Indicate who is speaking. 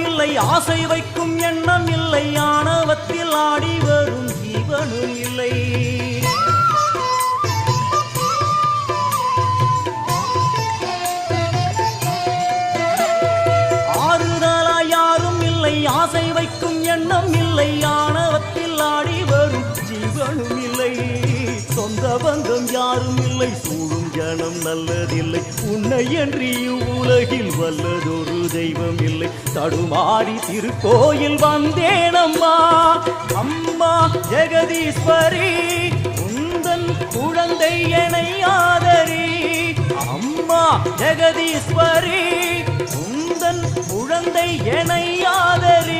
Speaker 1: இல்லை ஆசை வைக்கும் எண்ணம் இல்லை ஆணவத்தில் ஆடி வரும் ஜீவனும் இல்லை. ஆறுதலா யாரும் இல்லை ஆசை வைக்கும் எண்ணம் இல்லை பந்தம் யாரும் இல்லை. சூழும் ஜனம் நல்லதில்லை. உன்னை என்று உலகில் வல்லதொரு தெய்வம் இல்லை தடுமாறி திருக்கோயில் வந்தேனம்மா அம்மா. ஜெகதீஸ்வரி உந்தன் குழந்தை என ஆதரி. அம்மா ஜெகதீஸ்வரி உந்தன் குழந்தை என ஆதரி.